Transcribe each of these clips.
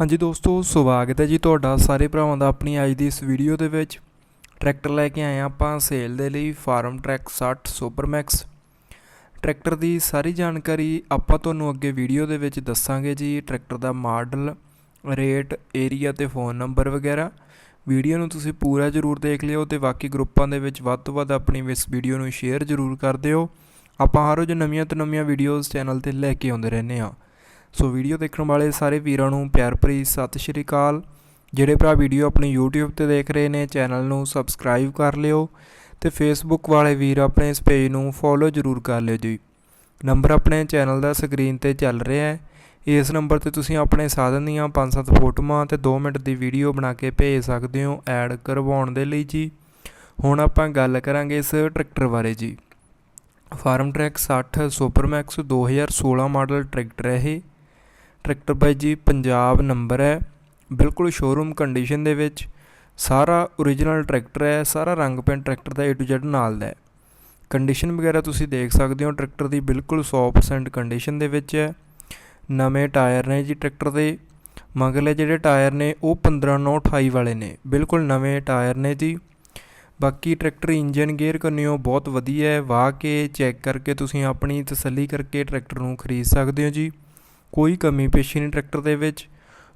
ਹਾਂਜੀ ਦੋਸਤੋ, ਸਵਾਗਤ ਹੈ ਜੀ ਤੁਹਾਡਾ ਸਾਰੇ ਭਰਾਵਾਂ ਦਾ ਆਪਣੀ ਅੱਜ ਦੀ ਇਸ ਵੀਡੀਓ ਦੇ ਵਿੱਚ। ਟਰੈਕਟਰ ਲੈ ਕੇ ਆਏ ਹਾਂ ਆਪਾਂ ਸੇਲ ਦੇ ਲਈ ਫਾਰਮ ਟਰੈਕ 60 ਸੁਪਰਮੈਕਸ। ਟਰੈਕਟਰ ਦੀ ਸਾਰੀ ਜਾਣਕਾਰੀ ਆਪਾਂ ਤੁਹਾਨੂੰ ਅੱਗੇ ਵੀਡੀਓ ਦੇ ਵਿੱਚ ਦੱਸਾਂਗੇ ਜੀ। ਟਰੈਕਟਰ ਦਾ ਮਾਡਲ, ਰੇਟ, ਏਰੀਆ ਤੇ ਫੋਨ ਨੰਬਰ ਵਗੈਰਾ। ਵੀਡੀਓ ਨੂੰ ਤੁਸੀਂ ਪੂਰਾ ਜ਼ਰੂਰ ਦੇਖ ਲਿਓ ਤੇ ਬਾਕੀ ਗਰੁੱਪਾਂ ਦੇ ਵਿੱਚ ਵੱਧ ਤੋਂ ਵੱਧ ਆਪਣੀ ਇਸ ਵੀਡੀਓ ਨੂੰ ਸ਼ੇਅਰ ਜ਼ਰੂਰ ਕਰ ਦਿਓ। ਆਪਾਂ ਹਰ ਰੋਜ਼ ਨਵੀਆਂ ਤੋਂ ਨਵੀਆਂ ਵੀਡੀਓਜ਼ ਚੈਨਲ ਤੇ ਲੈ ਕੇ ਆਉਂਦੇ ਰਹਿੰਦੇ ਹਾਂ। ਸੋ ਵੀਡੀਓ ਦੇਖਣ ਵਾਲੇ ਸਾਰੇ ਵੀਰਾਂ ਨੂੰ ਪਿਆਰ ਭਰੀ ਸਤਿ ਸ਼੍ਰੀ ਅਕਾਲ। ਜਿਹੜੇ ਭਰਾ ਵੀਡੀਓ ਆਪਣੀ YouTube ਤੇ ਦੇਖ ਰਹੇ ਨੇ, ਚੈਨਲ ਨੂੰ ਸਬਸਕ੍ਰਾਈਬ ਕਰ ਲਿਓ ਤੇ Facebook ਵਾਲੇ ਵੀਰ ਆਪਣੇ ਇਸ ਪੇਜ ਨੂੰ ਫੋਲੋ ਜ਼ਰੂਰ ਕਰ ਲਿਓ ਜੀ। ਨੰਬਰ ਆਪਣੇ ਚੈਨਲ ਦਾ ਸਕਰੀਨ ਤੇ ਚੱਲ ਰਿਹਾ ਹੈ। ਇਸ ਨੰਬਰ ਤੇ ਤੁਸੀਂ ਆਪਣੇ ਸਾਧਨ ਦੀਆਂ 5-7 ਫੋਟੋਆਂ ਤੇ 2 ਮਿੰਟ ਦੀ ਵੀਡੀਓ ਬਣਾ ਕੇ ਭੇਜ ਸਕਦੇ ਹੋ ਐਡ ਕਰਵਾਉਣ ਦੇ ਲਈ ਜੀ। ਹੁਣ ਆਪਾਂ ਗੱਲ ਕਰਾਂਗੇ ਇਸ ਟਰੈਕਟਰ ਬਾਰੇ ਜੀ। Farmtrac 60 Supermax 2016 model tractor ਹੈ ਇਹ। ਟਰੈਕਟਰ ਬਾਈ ਜੀ, ਪੰਜਾਬ ਨੰਬਰ ਹੈ। ਬਿਲਕੁਲ ਸ਼ੋਰੂਮ ਕੰਡੀਸ਼ਨ ਦੇ ਵਿੱਚ ਸਾਰਾ origignal ਟਰੈਕਟਰ ਹੈ, ਸਾਰਾ ਰੰਗ ਪੈਂਟ ਟਰੈਕਟਰ ਦਾ A to Z ਨਾਲ ਦਾ ਹੈ। ਕੰਡੀਸ਼ਨ ਵਗੈਰਾ ਤੁਸੀਂ ਦੇਖ ਸਕਦੇ ਹੋ, ਟਰੈਕਟਰ ਦੀ ਬਿਲਕੁਲ 100% ਕੰਡੀਸ਼ਨ ਦੇ ਵਿੱਚ ਹੈ। ਨਵੇਂ ਟਾਇਰ ਨੇ ਜੀ ਟਰੈਕਟਰ ਦੇ। ਮਗਰਲੇ ਜਿਹੜੇ ਟਾਇਰ ਨੇ, ਉਹ 15928 ਵਾਲੇ ਨੇ। ਬਿਲਕੁਲ ਨਵੇਂ ਟਾਇਰ ਨੇ ਜੀ। ਬਾਕੀ ਟਰੈਕਟਰ ਇੰਜਨ ਗੇਅਰ ਕੰਨਿਓ ਬਹੁਤ ਵਧੀਆ ਹੈ। ਵਾਹ ਕੇ ਚੈੱਕ ਕਰਕੇ ਤੁਸੀਂ ਆਪਣੀ ਤਸੱਲੀ ਕਰਕੇ ਟਰੈਕਟਰ ਨੂੰ ਖਰੀਦ ਸਕਦੇ ਹੋ ਜੀ। ਕੋਈ ਕਮੀ ਪੇਸ਼ੀ ਨਹੀਂ ਟਰੈਕਟਰ ਦੇ ਵਿੱਚ।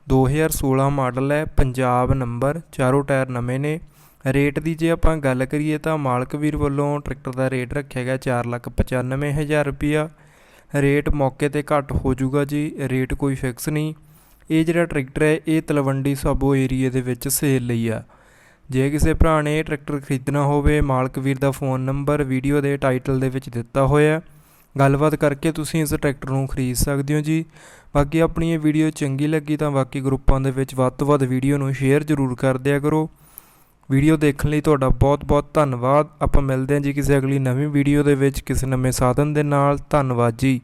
2016 ਮਾਡਲ ਹੈ, ਪੰਜਾਬ ਨੰਬਰ, ਚਾਰੋਂ ਟਾਇਰ ਨਵੇਂ ਨੇ। ਰੇਟ ਦੀ ਜੇ ਆਪਾਂ ਗੱਲ ਕਰੀਏ ਤਾਂ ਮਾਲਕ ਵੀਰ ਵੱਲੋਂ ਟਰੈਕਟਰ ਦਾ ਰੇਟ ਰੱਖਿਆ ਗਿਆ 495000 ਰੁਪਿਆ ਰੇਟ ਮੌਕੇ ਤੇ ਘੱਟ ਹੋ ਜਾਊਗਾ ਜੀ, ਰੇਟ ਕੋਈ ਫਿਕਸ ਨਹੀਂ। ਇਹ ਜਿਹੜਾ ਟਰੈਕਟਰ ਹੈ, ਇਹ ਤਲਵੰਡੀ ਸਾਬੋ ਏਰੀਏ ਦੇ ਵਿੱਚ ਸੇਲ ਲਈ ਆ। ਜੇ ਕਿਸੇ ਭਰਾ ਨੇ ਇਹ ਟਰੈਕਟਰ ਖਰੀਦਣਾ ਹੋਵੇ, ਮਾਲਕ ਵੀਰ ਦਾ ਫੋਨ ਨੰਬਰ, ਵੀਡੀਓ ਦੇ ਟਾਈਟਲ ਦੇ ਵਿੱਚ ਦਿੱਤਾ ਹੋਇਆ। ਗੱਲਬਾਤ ਕਰਕੇ ਤੁਸੀਂ ਇਸ ਟਰੈਕਟਰ ਨੂੰ ਖਰੀਦ ਸਕਦੇ ਹੋ ਜੀ। ਬਾਕੀ ਆਪਣੀ ਇਹ ਵੀਡੀਓ ਚੰਗੀ ਲੱਗੀ ਤਾਂ ਬਾਕੀ ਗਰੁੱਪਾਂ ਦੇ ਵਿੱਚ ਵੱਧ ਤੋਂ ਵੱਧ ਵੀਡੀਓ ਨੂੰ ਸ਼ੇਅਰ ਜ਼ਰੂਰ ਕਰ ਦਿਆ ਕਰੋ। ਵੀਡੀਓ ਦੇਖਣ ਲਈ ਤੁਹਾਡਾ ਬਹੁਤ-ਬਹੁਤ ਧੰਨਵਾਦ। ਆਪਾਂ ਮਿਲਦੇ ਹਾਂ ਜੀ ਕਿਸੇ ਅਗਲੀ ਨਵੀਂ ਵੀਡੀਓ ਦੇ ਵਿੱਚ ਕਿਸੇ ਨਵੇਂ ਸਾਧਨ ਦੇ ਨਾਲ। ਧੰਨਵਾਦ ਜੀ।